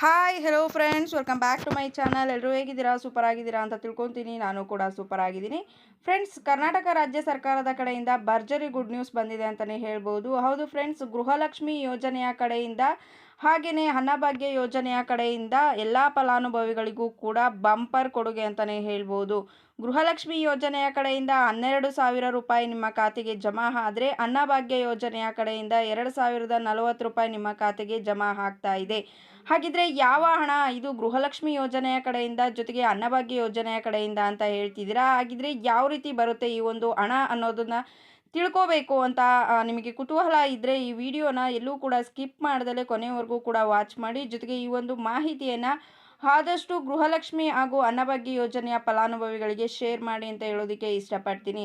Hi hello friends welcome back to my channel ಎಲ್ಲರೂ ಹೇಗಿದ್ದೀರಾ? Super ಆಗಿದ್ದೀರಾ ಅಂತ ತಿಳ್ಕೊತೀನಿ. ನಾನು ಕೂಡ ಸೂಪರ್ ಆಗಿದ್ದೀನಿ. ಫ್ರೆಂಡ್ಸ್ ಕರ್ನಾಟಕ ರಾಜ್ಯ ಸರ್ಕಾರದ ಕಡೆಯಿಂದ ಭರ್ಜರಿ ಗುಡ್ ನ್ಯೂಸ್ ಬಂದಿದೆ ಅಂತಲೇ ಹೇಳ್ಬೋದು. ಹೌದು ಫ್ರೆಂಡ್ಸ್ ಗೃಹಲಕ್ಷ್ಮಿ ಯೋಜನೆಯ ಕಡೆಯಿಂದ ಹಾಗೆಯೇ ಅನ್ನಭಾಗ್ಯ ಯೋಜನೆಯ ಕಡೆಯಿಂದ ಎಲ್ಲ ಫಲಾನುಭವಿಗಳಿಗೂ ಕೂಡ ಬಂಪರ್ ಕೊಡುಗೆ ಅಂತಲೇ ಹೇಳ್ಬೋದು. ಗೃಹಲಕ್ಷ್ಮಿ ಯೋಜನೆಯ ಕಡೆಯಿಂದ ಹನ್ನೆರಡು ಸಾವಿರ ರೂಪಾಯಿ ನಿಮ್ಮ ಖಾತೆಗೆ ಜಮಾ ಆದರೆ ಅನ್ನಭಾಗ್ಯ ಯೋಜನೆಯ ಕಡೆಯಿಂದ ಎರಡು ಸಾವಿರದ ನಲವತ್ತು ರೂಪಾಯಿ ನಿಮ್ಮ ಖಾತೆಗೆ ಜಮಾ ಆಗ್ತಾ ಇದೆ. ಹಾಗಿದ್ರೆ ಯಾವ ಹಣ? ಇದು ಗೃಹಲಕ್ಷ್ಮಿ ಯೋಜನೆಯ ಕಡೆಯಿಂದ ಜೊತೆಗೆ ಅನ್ನಭಾಗ್ಯ ಯೋಜನೆಯ ಕಡೆಯಿಂದ ಅಂತ ಹೇಳ್ತಿದ್ದೀರಾ? ಹಾಗಿದ್ರೆ ಯಾವ ರೀತಿ ಬರುತ್ತೆ ಈ ಒಂದು ಹಣ ಅನ್ನೋದನ್ನ ತಿಳ್ಕೋಬೇಕು ಅಂತ ನಿಮಗೆ ಕುತೂಹಲ ಇದ್ದರೆ ಈ ವಿಡಿಯೋನ ಎಲ್ಲೂ ಕೂಡ ಸ್ಕಿಪ್ ಮಾಡ್ದಲೇ ಕೊನೆವರೆಗೂ ಕೂಡ ವಾಚ್ ಮಾಡಿ. ಜೊತೆಗೆ ಈ ಒಂದು ಮಾಹಿತಿಯನ್ನು ಆದಷ್ಟು ಗೃಹಲಕ್ಷ್ಮಿ ಹಾಗೂ ಅನ್ನಭಾಗ್ಯ ಯೋಜನೆಯ ಫಲಾನುಭವಿಗಳಿಗೆ ಶೇರ್ ಮಾಡಿ ಅಂತ ಹೇಳೋದಕ್ಕೆ ಇಷ್ಟಪಡ್ತೀನಿ.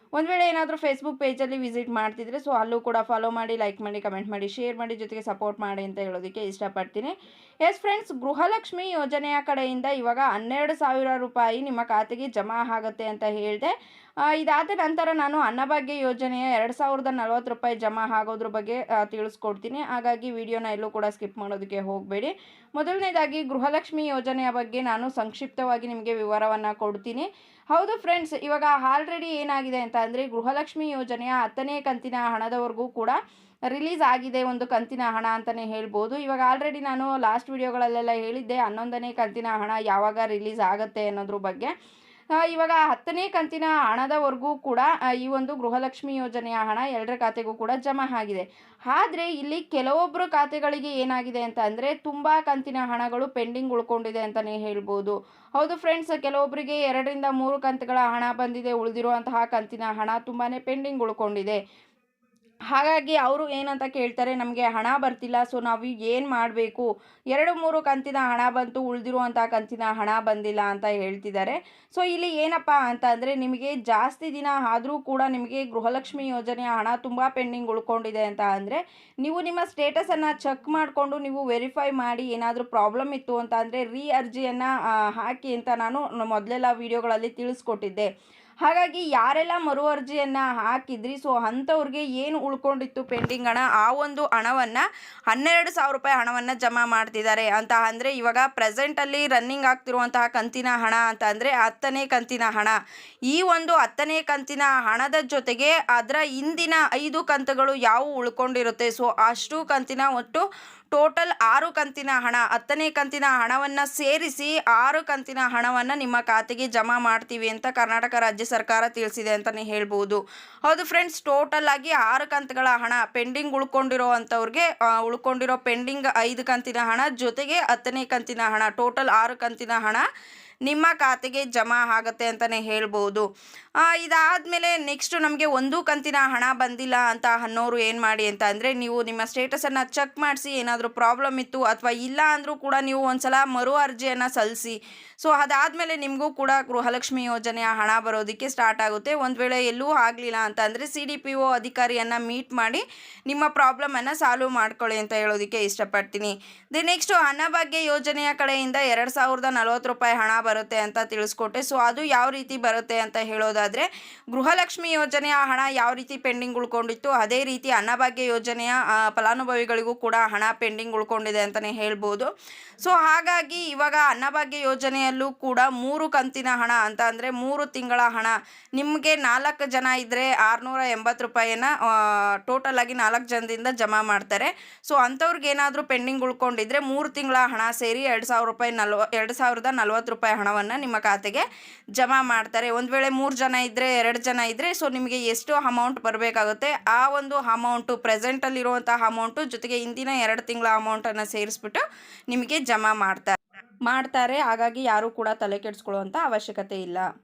ಒಂದು ವೇಳೆ ಏನಾದರೂ ಫೇಸ್ಬುಕ್ ಪೇಜಲ್ಲಿ ವಿಸಿಟ್ ಮಾಡ್ತಿದ್ರೆ ಸೊ ಅಲ್ಲೂ ಕೂಡ ಫಾಲೋ ಮಾಡಿ ಲೈಕ್ ಮಾಡಿ ಕಮೆಂಟ್ ಮಾಡಿ ಶೇರ್ ಮಾಡಿ, ಜೊತೆಗೆ ಸಪೋರ್ಟ್ ಮಾಡಿ ಅಂತ ಹೇಳೋದಕ್ಕೆ ಇಷ್ಟಪಡ್ತೀನಿ. ಎಸ್ ಫ್ರೆಂಡ್ಸ್ ಗೃಹಲಕ್ಷ್ಮಿ ಯೋಜನೆಯ ಕಡೆಯಿಂದ ಇವಾಗ ಹನ್ನೆರಡು ಸಾವಿರ ರೂಪಾಯಿ ನಿಮ್ಮ ಖಾತೆಗೆ ಜಮಾ ಆಗುತ್ತೆ ಅಂತ ಹೇಳಿದೆ. ಇದಾದ ನಂತರ ನಾನು ಅನ್ನಭಾಗ್ಯ ಯೋಜನೆಯ ಎರಡು ಸಾವಿರದ ನಲ್ವತ್ತು ರೂಪಾಯಿ ಜಮಾ ಆಗೋದ್ರ ಬಗ್ಗೆ ತಿಳಿಸ್ಕೊಡ್ತೀನಿ. ಹಾಗಾಗಿ ವಿಡಿಯೋನ ಎಲ್ಲೂ ಕೂಡ ಸ್ಕಿಪ್ ಮಾಡೋದಕ್ಕೆ ಹೋಗಬೇಡಿ. ಮೊದಲನೇದಾಗಿ ಗೃಹಲಕ್ಷ್ಮಿ ಯೋಜನೆಯ ಬಗ್ಗೆ ನಾನು ಸಂಕ್ಷಿಪ್ತವಾಗಿ ನಿಮಗೆ ವಿವರವನ್ನು ಕೊಡ್ತೀನಿ. ಹೌದು ಫ್ರೆಂಡ್ಸ್ ಇವಾಗ ಆಲ್ರೆಡಿ ಏನಾಗಿದೆ ಅಂತ ಅಂದರೆ ಗೃಹಲಕ್ಷ್ಮಿ ಯೋಜನೆಯ ಹತ್ತನೇ ಕಂತಿನ ಹಣದವರೆಗೂ ಕೂಡ ರಿಲೀಸ್ ಆಗಿದೆ ಒಂದು ಕಂತಿನ ಹಣ ಅಂತಲೇ ಹೇಳ್ಬೋದು. ಇವಾಗ ಆಲ್ರೆಡಿ ನಾನು ಲಾಸ್ಟ್ ವಿಡಿಯೋಗಳಲ್ಲೆಲ್ಲ ಹೇಳಿದ್ದೆ ಹನ್ನೊಂದನೇ ಕಂತಿನ ಹಣ ಯಾವಾಗ ರಿಲೀಸ್ ಆಗುತ್ತೆ ಅನ್ನೋದ್ರ ಬಗ್ಗೆ. ಇವಾಗ ಹತ್ತನೇ ಕಂತಿನ ಹಣದವರೆಗೂ ಕೂಡ ಈ ಒಂದು ಗೃಹಲಕ್ಷ್ಮಿ ಯೋಜನೆಯ ಹಣ ಎಲ್ಲರ ಖಾತೆಗೂ ಕೂಡ ಜಮಾ ಆಗಿದೆ. ಆದರೆ ಇಲ್ಲಿ ಕೆಲವೊಬ್ಬರು ಖಾತೆಗಳಿಗೆ ಏನಾಗಿದೆ ಅಂತ ಅಂದರೆ ತುಂಬ ಕಂತಿನ ಹಣಗಳು ಪೆಂಡಿಂಗ್ ಉಳ್ಕೊಂಡಿದೆ ಅಂತಲೇ ಹೇಳ್ಬೋದು. ಹೌದು ಫ್ರೆಂಡ್ಸ್ ಕೆಲವೊಬ್ಬರಿಗೆ ಎರಡರಿಂದ ಮೂರು ಕಂತುಗಳ ಹಣ ಬಂದಿದೆ, ಉಳಿದಿರುವಂತಹ ಕಂತಿನ ಹಣ ತುಂಬಾ ಪೆಂಡಿಂಗ್ ಉಳ್ಕೊಂಡಿದೆ. ಹಾಗಾಗಿ ಅವರು ಏನಂತ ಕೇಳ್ತಾರೆ, ನಮಗೆ ಹಣ ಬರ್ತಿಲ್ಲ, ಸೊ ನಾವು ಏನು ಮಾಡಬೇಕು? ಎರಡು ಮೂರು ಕಂತಿನ ಹಣ ಬಂತು ಉಳಿದಿರುವಂಥ ಕಂತಿನ ಹಣ ಬಂದಿಲ್ಲ ಅಂತ ಹೇಳ್ತಿದ್ದಾರೆ. ಸೊ ಇಲ್ಲಿ ಏನಪ್ಪ ಅಂತ ಅಂದರೆ, ನಿಮಗೆ ಜಾಸ್ತಿ ದಿನ ಆದರೂ ಕೂಡ ನಿಮಗೆ ಗೃಹಲಕ್ಷ್ಮಿ ಯೋಜನೆಯ ಹಣ ತುಂಬ ಪೆಂಡಿಂಗ್ ಉಳ್ಕೊಂಡಿದೆ ಅಂತ ಅಂದರೆ, ನೀವು ನಿಮ್ಮ ಸ್ಟೇಟಸನ್ನು ಚೆಕ್ ಮಾಡಿಕೊಂಡು ನೀವು ವೆರಿಫೈ ಮಾಡಿ ಏನಾದರೂ ಪ್ರಾಬ್ಲಮ್ ಇತ್ತು ಅಂತ ಅಂದರೆ ರೀ ಅರ್ಜಿಯನ್ನು ಹಾಕಿ ಅಂತ ನಾನು ಮೊದಲೆಲ್ಲ ವೀಡಿಯೋಗಳಲ್ಲಿ ತಿಳಿಸ್ಕೊಟ್ಟಿದ್ದೆ. ಹಾಗಾಗಿ ಯಾರೆಲ್ಲ ಮರು ಅರ್ಜಿಯನ್ನು ಹಾಕಿದ್ರಿ? ಸೊ ಅಂಥವ್ರಿಗೆ ಏನು ಉಳ್ಕೊಂಡಿತ್ತು ಪೆಂಡಿಂಗ್ ಹಣ? ಆ ಒಂದು ಹಣವನ್ನು ಹನ್ನೆರಡು ಸಾವಿರ ರೂಪಾಯಿ ಹಣವನ್ನು ಜಮಾ ಮಾಡ್ತಿದ್ದಾರೆ ಅಂತ ಅಂದರೆ ಇವಾಗ ಪ್ರೆಸೆಂಟಲ್ಲಿ ರನ್ನಿಂಗ್ ಆಗ್ತಿರುವಂತಹ ಕಂತಿನ ಹಣ ಅಂತ ಅಂದರೆ ಹತ್ತನೇ ಕಂತಿನ ಹಣ. ಈ ಒಂದು ಹತ್ತನೇ ಕಂತಿನ ಹಣದ ಜೊತೆಗೆ ಅದರ ಹಿಂದಿನ ಐದು ಕಂತುಗಳು ಯಾವ ಉಳ್ಕೊಂಡಿರುತ್ತೆ? ಸೊ ಅಷ್ಟು ಕಂತಿನ ಒಟ್ಟು ಟೋಟಲ್ ಆರು ಕಂತಿನ ಹಣ, ಹತ್ತನೇ ಕಂತಿನ ಹಣವನ್ನು ಸೇರಿಸಿ ಆರು ಕಂತಿನ ಹಣವನ್ನು ನಿಮ್ಮ ಖಾತೆಗೆ ಜಮಾ ಮಾಡ್ತೀವಿ ಅಂತ ಕರ್ನಾಟಕ ರಾಜ್ಯ ಸರ್ಕಾರ ತಿಳಿಸಿದೆ ಅಂತಲೇ ಹೇಳ್ಬೋದು. ಹೌದು ಫ್ರೆಂಡ್ಸ್ ಟೋಟಲ್ ಆಗಿ ಆರು ಕಂತುಗಳ ಹಣ ಪೆಂಡಿಂಗ್ ಉಳ್ಕೊಂಡಿರೋ ಅಂಥವ್ರಿಗೆ ಉಳ್ಕೊಂಡಿರೋ ಪೆಂಡಿಂಗ್ ಐದು ಕಂತಿನ ಹಣ ಜೊತೆಗೆ ಹತ್ತನೇ ಕಂತಿನ ಹಣ ಟೋಟಲ್ ಆರು ಕಂತಿನ ಹಣ ನಿಮ್ಮ ಖಾತೆಗೆ ಜಮಾ ಆಗುತ್ತೆ ಅಂತಲೇ ಹೇಳ್ಬೋದು. ಇದಾದಮೇಲೆ ನೆಕ್ಸ್ಟು ನಮಗೆ ಒಂದು ಕಂತಿನ ಹಣ ಬಂದಿಲ್ಲ ಅಂತ ಅನ್ನೋರು ಏನು ಮಾಡಿ ಅಂತ ಅಂದರೆ ನೀವು ನಿಮ್ಮ ಸ್ಟೇಟಸನ್ನು ಚೆಕ್ ಮಾಡಿಸಿ ಏನಾದರೂ ಪ್ರಾಬ್ಲಮ್ ಇತ್ತು ಅಥವಾ ಇಲ್ಲ ಅಂದರೂ ಕೂಡ ನೀವು ಒಂದು ಸಲ ಮರು ಅರ್ಜಿಯನ್ನು ಸಲ್ಲಿಸಿ ಸೊ ಅದಾದಮೇಲೆ ನಿಮಗೂ ಕೂಡ ಗೃಹಲಕ್ಷ್ಮಿ ಯೋಜನೆಯ ಹಣ ಬರೋದಕ್ಕೆ ಸ್ಟಾರ್ಟ್ ಆಗುತ್ತೆ. ಒಂದು ವೇಳೆ ಎಲ್ಲೂ ಆಗಲಿಲ್ಲ ಅಂತ ಅಂದರೆ ಸಿ ಡಿ ಪಿ ಒ ಅಧಿಕಾರಿಯನ್ನು ಮೀಟ್ ಮಾಡಿ ನಿಮ್ಮ ಪ್ರಾಬ್ಲಮನ್ನು ಸಾಲ್ವ್ ಮಾಡ್ಕೊಳ್ಳಿ ಅಂತ ಹೇಳೋದಕ್ಕೆ ಇಷ್ಟಪಡ್ತೀನಿ. ದಿ ನೆಕ್ಸ್ಟು ಅನ್ನಭಾಗ್ಯ ಯೋಜನೆಯ ಕಡೆಯಿಂದ ಎರಡು ಸಾವಿರದ ನಲವತ್ತು ರೂಪಾಯಿ ಹಣ ಬರುತ್ತೆ ಅಂತ ತಿಳಿಸ್ಕೊಟ್ಟೆ. ಸೊ ಅದು ಯಾವ ರೀತಿ ಬರುತ್ತೆ ಅಂತ ಹೇಳೋದಾದರೆ, ಗೃಹಲಕ್ಷ್ಮಿ ಯೋಜನೆಯ ಹಣ ಯಾವ ರೀತಿ ಪೆಂಡಿಂಗ್ ಉಳ್ಕೊಂಡಿತ್ತು, ಅದೇ ರೀತಿ ಅನ್ನಭಾಗ್ಯ ಯೋಜನೆಯ ಫಲಾನುಭವಿಗಳಿಗೂ ಕೂಡ ಹಣ ಪೆಂಡಿಂಗ್ ಉಳ್ಕೊಂಡಿದೆ ಅಂತಲೇ ಹೇಳ್ಬೋದು. ಸೊ ಹಾಗಾಗಿ ಇವಾಗ ಅನ್ನಭಾಗ್ಯ ಯೋಜನೆಯಲ್ಲೂ ಕೂಡ ಮೂರು ಕಂತಿನ ಹಣ ಅಂತ ಅಂದರೆ ಮೂರು ತಿಂಗಳ ಹಣ. ನಿಮಗೆ ನಾಲ್ಕು ಜನ ಇದ್ದರೆ ಆರುನೂರ ಎಂಬತ್ತು ರೂಪಾಯಿನ ಟೋಟಲ್ ಆಗಿ ನಾಲ್ಕು ಜನದಿಂದ ಜಮಾ ಮಾಡ್ತಾರೆ. ಸೊ ಅಂಥವ್ರಿಗೆ ಏನಾದರೂ ಪೆಂಡಿಂಗ್ ಉಳ್ಕೊಂಡಿದ್ರೆ ಮೂರು ತಿಂಗಳ ಹಣ ಸೇರಿ ಎರಡು ಸಾವಿರ ರೂಪಾಯಿ ನಲ್ವ, ಎರಡು ಸಾವಿರದ ನಲ್ವತ್ತು ರೂಪಾಯಿ ಹಣವನ್ನು ನಿಮ್ಮ ಖಾತೆಗೆ ಜಮಾ ಮಾಡ್ತಾರೆ. ಒಂದು ವೇಳೆ ಮೂರು ಜನ ಇದ್ದರೆ ಎರಡು ಜನ ಇದ್ದರೆ ಸೊ ನಿಮಗೆ ಎಷ್ಟು ಅಮೌಂಟ್ ಬರಬೇಕಾಗುತ್ತೆ? ಆ ಒಂದು ಅಮೌಂಟು ಪ್ರೆಸೆಂಟಲ್ಲಿರುವಂಥ ಅಮೌಂಟು ಜೊತೆಗೆ ಇಂದಿನ ಎರಡು ತಿಂಗಳ ಅಮೌಂಟನ್ನು ಸೇರಿಸ್ಬಿಟ್ಟು ನಿಮಗೆ ಜಮಾ ಮಾಡ್ತಾರೆ ಮಾಡ್ತಾರೆ. ಹಾಗಾಗಿ ಯಾರೂ ಕೂಡ ತಲೆ ಕೆಡಿಸ್ಕೊಳ್ಳುವಂಥ ಅವಶ್ಯಕತೆ ಇಲ್ಲ.